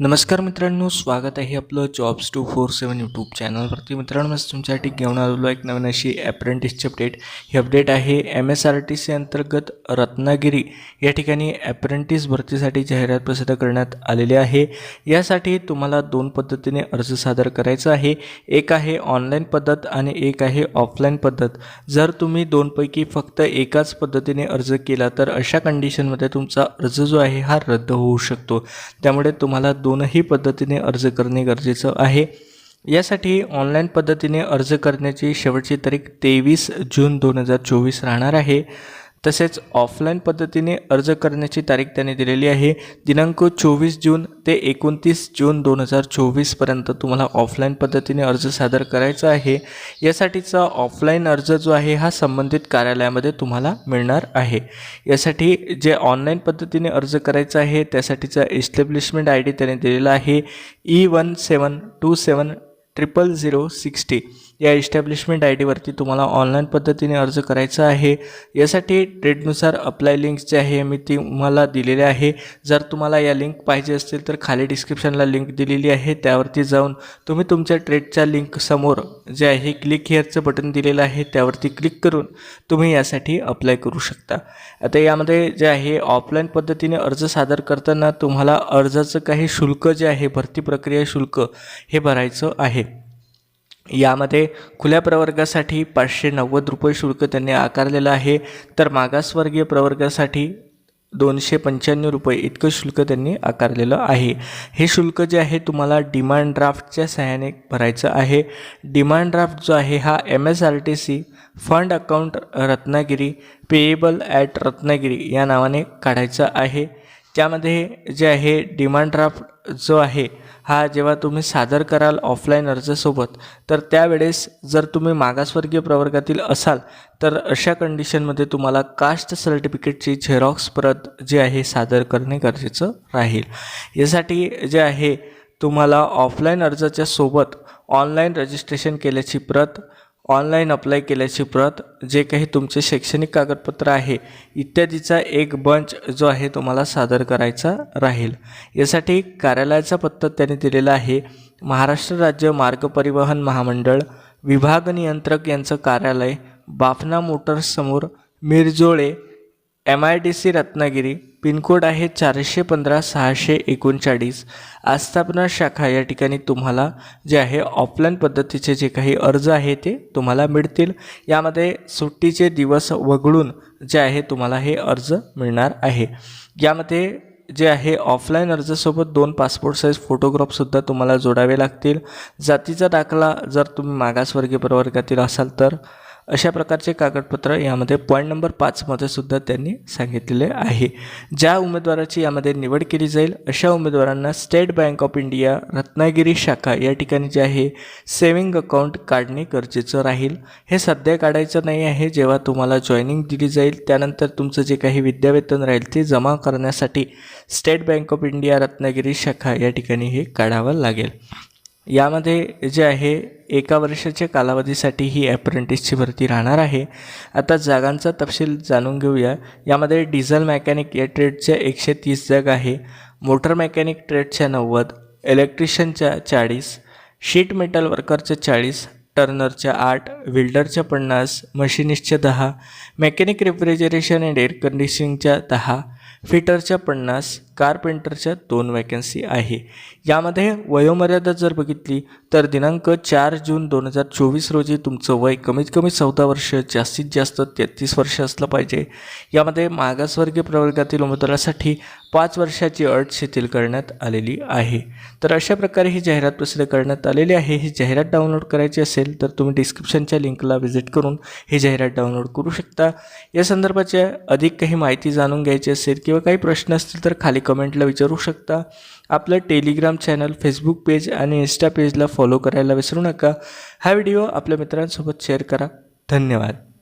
नमस्कार मित्रांनो स्वागत आहे आपलं jobs two four seven YouTube चॅनलवरती मित्रांनो मी तुमच्यासाठी घेऊन आलेलो एक नवीन अशी ॲप्रेंटिसची अपडेट ही अपडेट आहे M S R T C अंतर्गत रत्नागिरी या ठिकाणी ॲप्रेंटिस भरतीसाठी जाहिरात प्रसिद्ध करण्यात आलेली आहे. यासाठी तुम्हाला दोन पद्धतीने अर्ज सादर करायचा आहे. एक आहे ऑनलाईन पद्धत आणि एक आहे ऑफलाईन पद्धत. जर तुम्ही दोनपैकी फक्त एकाच पद्धतीने अर्ज केला तर अशा कंडिशनमध्ये तुमचा अर्ज जो आहे हा रद्द होऊ शकतो. त्यामुळे तुम्हाला दोनही पद्धतीने अर्ज करणे गरजेचं आहे. यासाठी ऑनलाईन पद्धतीने अर्ज करण्याची शेवटची तारीख तेवीस जून दोन हजार चोवीस राहणार आहे. तसेच ऑफलाईन पद्धतीने अर्ज करण्याची तारीख त्याने दिलेली आहे. दिनांक चोवीस जून ते एकोणतीस जून दोन हजार चोवीसपर्यंत तुम्हाला ऑफलाईन पद्धतीने अर्ज सादर करायचा आहे. यासाठीचा ऑफलाईन अर्ज जो आहे हा संबंधित कार्यालयामध्ये तुम्हाला मिळणार आहे. यासाठी जे ऑनलाईन पद्धतीने अर्ज करायचा आहे त्यासाठीचा इस्टॅब्लिशमेंट आय डी त्याने दिलेला आहे. E one seven two seven triple zero sixty या इस्टॅब्लिशमेंट आय डीवरती तुम्हाला ऑनलाईन पद्धतीने अर्ज करायचा आहे. यासाठी ट्रेडनुसार अप्लाय लिंक्स जे आहे मी ती तुम्हाला दिलेले आहे. जर तुम्हाला या लिंक पाहिजे असतील तर खाली डिस्क्रिप्शनला लिंक दिलेली आहे. त्यावरती जाऊन तुम्ही तुमच्या ट्रेडच्या लिंक समोर जे आहे क्लिक हिअरचं बटन दिलेलं आहे त्यावरती क्लिक करून तुम्ही यासाठी अप्लाय करू शकता. आता यामध्ये जे आहे ऑफलाईन पद्धतीने अर्ज सादर करताना तुम्हाला अर्जाचं काही शुल्क जे आहे भरती प्रक्रिया शुल्क हे भरायचं आहे. यामध्ये खुल्या प्रवर्गासाठी पाचशे नव्वद रुपये शुल्क त्यांनी आकारलेलं आहे. तर मागासवर्गीय प्रवर्गासाठी दोनशे पंच्याण्णव रुपये इतकं शुल्क त्यांनी आकारलेलं आहे. हे शुल्क जे आहे तुम्हाला डिमांड ड्राफ्टच्या सहाय्याने भरायचं आहे. डिमांड ड्राफ्ट जो आहे हा M S R T C fund account Ratnagiri payable at Ratnagiri या नावाने काढायचं आहे. त्यामध्ये जे आहे डिमांड ड्राफ्ट जो आहे हा जेव्हा तुम्ही सादर कराल ऑफलाईन अर्जासोबत तर त्यावेळेस जर तुम्ही मागासवर्गीय प्रवर्गातील असाल तर अशा कंडिशनमध्ये तुम्हाला कास्ट सर्टिफिकेटची झेरॉक्स प्रत जे आहे सादर करणे गरजेचं राहील. यासाठी जे आहे तुम्हाला ऑफलाईन अर्जाच्या सोबत ऑनलाईन रजिस्ट्रेशन केल्याची प्रत ऑनलाईन अप्लाय केल्याची प्रत जे काही तुमचे शैक्षणिक कागदपत्र आहे इत्यादीचा एक बंच जो आहे तुम्हाला सादर करायचा राहील. यासाठी कार्यालयाचा पत्ता त्याने दिलेला आहे. महाराष्ट्र राज्य मार्ग परिवहन महामंडळ विभाग नियंत्रक यांचं कार्यालय Bafna मोटर्ससमोर Mirjole M I D C Ratnagiri pincode आहे चारशे पंधरा सहाशे एकोणचाळीस. आस्थापना शाखा या ठिकाणी तुम्हाला जे आहे ऑफलाईन पद्धतीचे जे काही अर्ज आहे ते तुम्हाला मिळतील. यामध्ये सुट्टीचे दिवस वगळून जे आहे तुम्हाला हे अर्ज मिळणार आहे. यामध्ये जे आहे ऑफलाईन अर्जासोबत दोन पासपोर्ट साईज फोटोग्राफसुद्धा तुम्हाला जोडावे लागतील. जातीचा दाखला जर तुम्ही मागासवर्गीय प्रवर्गातील असाल तर अशा प्रकारचे कागदपत्र यामध्ये पॉईंट नंबर पाचमध्ये सुद्धा त्यांनी सांगितलेले आहे. ज्या उमेदवाराची यामध्ये निवड केली जाईल अशा उमेदवारांना State Bank of India Ratnagiri शाखा या ठिकाणी जे आहे सेविंग अकाउंट काढणे गरजेचं राहील. हे सध्या काढायचं नाही आहे जेव्हा तुम्हाला जॉईनिंग दिली जाईल त्यानंतर तुमचं जे काही विद्यावेतन राहील ते जमा करण्यासाठी State Bank of India Ratnagiri शाखा या ठिकाणी हे काढावं लागेल. यामध्ये जे आहे एका वर्षाच्या कालावधीसाठी ही ॲप्रेंटिसची भरती राहणार आहे. आता जागांचा तपशील जाणून घेऊया. यामध्ये डिझेल मेकॅनिक या ट्रेडच्या एकशे तीस जागा आहे. मोटर मेकॅनिक ट्रेडच्या नव्वद इलेक्ट्रिशियनच्या चाळीस शीट मेटल वर्करच्या चाळीस टर्नरच्या आठ विल्डरच्या पन्नास मशिनिस्टच्या दहा मेकॅनिक रेफ्रिजरेशन अँड एअर कंडिशनिंगच्या दहा फिटरच्या पन्नास कारपेंटरच्या दोन वॅकन्सी आहे. यामध्ये वयोमर्यादा जर बघितली तर दिनांक चार जून दोन हजार चोवीस रोजी तुमचं वय कमीत कमी चौदा वर्ष जास्तीत जास्त तेहतीस वर्ष असलं पाहिजे. यामध्ये मागासवर्गीय प्रवर्गातील उमेदवारासाठी पाच वर्षाची अट शिथिल करण्यात आलेली आहे. तर अशा प्रकारे ही जाहिरात प्रसिद्ध करण्यात आलेली आहे. ही जाहिरात डाउनलोड करायची असेल तर तुम्ही डिस्क्रिप्शनच्या लिंकला व्हिजिट करून ही जाहिरात डाउनलोड करू शकता. या संदर्भाच्या अधिक काही माहिती जाणून घ्यायची असेल किंवा काही प्रश्न असतील तर खाली कमेंटला विचारू शकता. आपलं टेलिग्राम चॅनल फेसबुक पेज आणि इन्स्टा पेजला फॉलो करायला विसरू नका. हा व्हिडिओ आपल्या मित्रांसोबत शेअर करा. धन्यवाद.